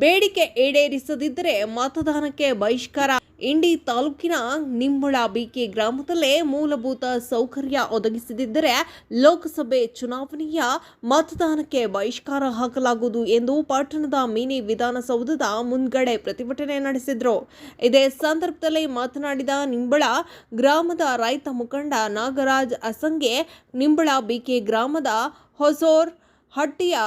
ಬೇಡಿಕೆ ಈಡೇರಿಸದಿದ್ದರೆ ಮತದಾನಕ್ಕೆ ಬಹಿಷ್ಕಾರ. ಇಂಡಿ ತಾಲೂಕಿನ ನಿಂಬಳ ಬಿಕೆ ಗ್ರಾಮದಲ್ಲೇ ಮೂಲಭೂತ ಸೌಕರ್ಯ ಒದಗಿಸದಿದ್ದರೆ ಲೋಕಸಭೆ ಚುನಾವಣೆಯ ಮತದಾನಕ್ಕೆ ಬಹಿಷ್ಕಾರ ಹಾಕಲಾಗುವುದು ಎಂದು ಪಟ್ಟಣದ ಮಿನಿ ವಿಧಾನಸೌಧದ ಮುಂದ್ಗಡೆ ಪ್ರತಿಭಟನೆ ನಡೆಸಿದರು. ಇದೇ ಸಂದರ್ಭದಲ್ಲಿ ಮಾತನಾಡಿದ ನಿಂಬಳ ಗ್ರಾಮದ ರೈತ ಮುಖಂಡ ನಾಗರಾಜ್ ಅಸಂಗೆ ನಿಂಬಳ ಬಿಕೆ ಗ್ರಾಮದ ಹೊಸೋರ್ ಹಟ್ಟಿಯ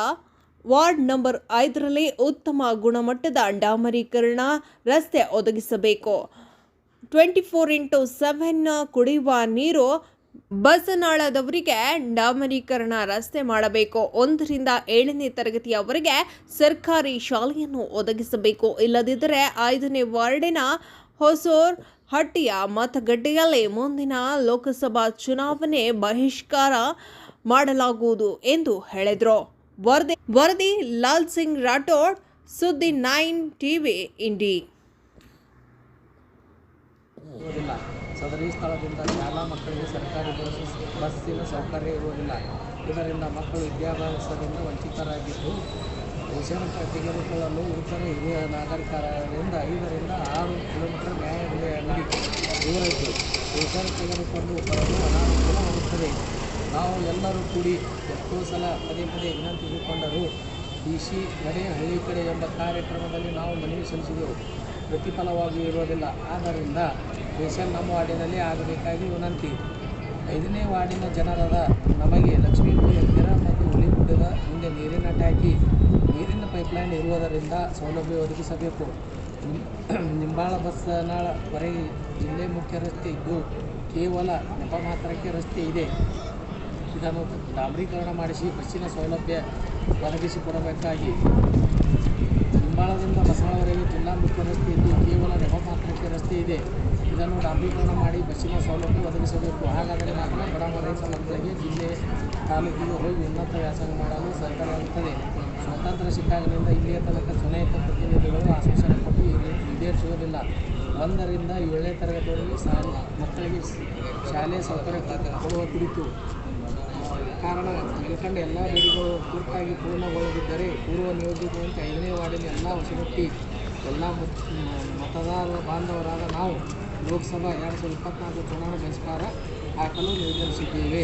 ವಾರ್ಡ್ ನಂಬರ್ ಐದರಲ್ಲಿ ಉತ್ತಮ ಗುಣಮಟ್ಟದ ಡಾಮರೀಕರಣ ರಸ್ತೆ ಒದಗಿಸಬೇಕು. ಟ್ವೆಂಟಿ ಫೋರ್ ಇಂಟು ಸೆವೆನ್ ಕುಡಿಯುವ ನೀರು ಬಸನಾಳದವರಿಗೆ ಡಾಮರೀಕರಣ ರಸ್ತೆ ಮಾಡಬೇಕು. ಒಂದರಿಂದ ಏಳನೇ ತರಗತಿಯವರೆಗೆ ಸರ್ಕಾರಿ ಶಾಲೆಯನ್ನು ಒದಗಿಸಬೇಕು. ಇಲ್ಲದಿದ್ದರೆ ಐದನೇ ವಾರ್ಡಿನ ಹೊಸೂರ್ ಹಟ್ಟಿಯ ಮತಗಟ್ಟೆಯಲ್ಲಿ ಮುಂದಿನ ಲೋಕಸಭಾ ಚುನಾವಣೆ ಬಹಿಷ್ಕಾರ ಮಾಡಲಾಗುವುದು ಎಂದು ಹೇಳಿದರು. ವರದಿ ವರದಿ ಲಾಲ್ ಸಿಂಗ್ ರಾಠೋಡ್, ಸುದ್ದಿ ನೈನ್ ಟಿವಿ ಇಂಡಿ. ಸದರಿ ಸ್ಥಳದಿಂದ ಶಾಲಾ ಮಕ್ಕಳಿಗೆ ಸರ್ಕಾರಿ ಬಸ್, ಬಸ್ಸಿನ ಸೌಕರ್ಯ ಇರುವುದಿಲ್ಲ. ಇದರಿಂದ ಮಕ್ಕಳು ವಿದ್ಯಾಭ್ಯಾಸದಿಂದ ವಂಚಿತರಾಗಿದ್ದು ಉಸಿರು ತೆಗೆದುಕೊಳ್ಳಲು ಉತ್ತರ ಹಿರಿಯ ನಾಗರಿಕರಿಂದ ಐದರಿಂದ ಆರು ಕಿಲೋಮೀಟರ್ ನ್ಯಾಯಾಲಯ ಅಂಗಡಿ ದೂರ ಇದ್ದು ಉಸಿರು ತೆಗೆದುಕೊಂಡು ಬರಲು ಅನಾನುಕೂಲವಾಗುತ್ತದೆ ನಾವು ಎಲ್ಲರೂ ಕೂಡಿ ಎಷ್ಟೋ ಸಲ ಪದೇ ಪದೇ ವಿನಂತಿಸಿಕೊಂಡರೂ ಡಿ ಸಿ ನಡೆ ಹಳ್ಳಿ ಕಡೆ ಎಂಬ ಕಾರ್ಯಕ್ರಮದಲ್ಲಿ ನಾವು ಮನವಿ ಸಲ್ಲಿಸಿದೆವು. ಪ್ರತಿಫಲವಾಗಿ ಇರೋದಿಲ್ಲ ಆದ್ದರಿಂದ ರೇಷನ್ ನಮ್ಮ ವಾರ್ಡಿನಲ್ಲಿ ಆಗಬೇಕಾಗಿ ವಿನಂತಿ. ಐದನೇ ವಾರ್ಡಿನ ಜನರಾದ ನಮಗೆ ಲಕ್ಷ್ಮೀಪುರ ಎತ್ತಿರ ಮತ್ತು ಹುಲಿಗುಡ್ಡದ ಮುಂದೆ ನೀರಿನ ಟ್ಯಾಂಕಿ, ನೀರಿನ ಪೈಪ್ಲೈನ್ ಇರುವುದರಿಂದ ಸೌಲಭ್ಯ ಒದಗಿಸಬೇಕು. ನಿಂಬಾಳ ಬಸ್ಸನಾಳವರೆಗೆ ಜಿಲ್ಲೆ ಮುಖ್ಯ ರಸ್ತೆ ಇದ್ದು ಕೇವಲ ನೆಪ ಮಾತ್ರಕ್ಕೆ ರಸ್ತೆ ಇದೆ. ಇದನ್ನು ಡಾಂಬರೀಕರಣ ಮಾಡಿಸಿ ಬಸ್ಸಿನ ಸೌಲಭ್ಯ ಒದಗಿಸಿಕೊಡಬೇಕಾಗಿ. ಹಿಂಬಾಳದಿಂದ ಬಸವನವರೆಗೆ ಜಿಲ್ಲಾ ಮುಖ್ಯ ರಸ್ತೆ ಇದ್ದು ಕೇವಲ ಮಾತ್ರಕ್ಕೆ ರಸ್ತೆ ಇದೆ. ಇದನ್ನು ಡಾಂಬರೀಕರಣ ಮಾಡಿ ಬಸ್ಸಿನ ಸೌಲಭ್ಯ ಒದಗಿಸಬೇಕು. ಹಾಗಾದರೆ ಮಾತ್ರ ಬಡವರ ರೈತ ಜಿಲ್ಲೆ ತಾಲೂಕಿಗೆ ಹೋಗಿ ಉನ್ನತ ವ್ಯಾಸಂಗ ಮಾಡಲು ಸಹಕಾರವಾಗುತ್ತದೆ ಸ್ವಾತಂತ್ರ್ಯ ಸಿಕ್ಕಾಗಲಿಂದ ಇಲ್ಲಿಯ ತನಕ ಚುನಾಯಿತ ಪ್ರತಿನಿಧಿಗಳು ಆಶ್ವಾಸನೆ ಕೊಟ್ಟು ಈಡೇ- ಈಡೇರಿಸುವುದಿಲ್ಲ. ಒಂದರಿಂದ ಏಳನೇ ತರಗತಿವರೆಗೆ ಸಾಲ ಮಕ್ಕಳಿಗೆ ಶಾಲೆಯ ಸೌಕರ್ಯ ಕೊಡುವ ಕುರಿತು ಕಾರಣ ಮೇಲ್ಕಂಡ ಎಲ್ಲ ಬೇಡಿಕೆಗಳು ತುರ್ತಾಗಿ ಪೂರ್ಣಗೊಳ್ಳದಿದ್ದರೆ ಪೂರ್ವ ನಿಯೋಜಿತವಂತೆ ಐದನೇ ವಾರ್ಡಿನ ಎಲ್ಲ ಹೊಸಗಟ್ಟಿ ಎಲ್ಲ ಮತ್- ಮತದಾರ ಬಾಂಧವರಾದ ನಾವು ಲೋಕಸಭಾ ಎರಡು ಸಾವಿರದ ಇಪ್ಪತ್ನಾಲ್ಕು ಚುನಾವಣಾ ಬಹಿಷ್ಕಾರ ಹಾಕಲು ನಿರ್ಧರಿಸಿದ್ದೇವೆ.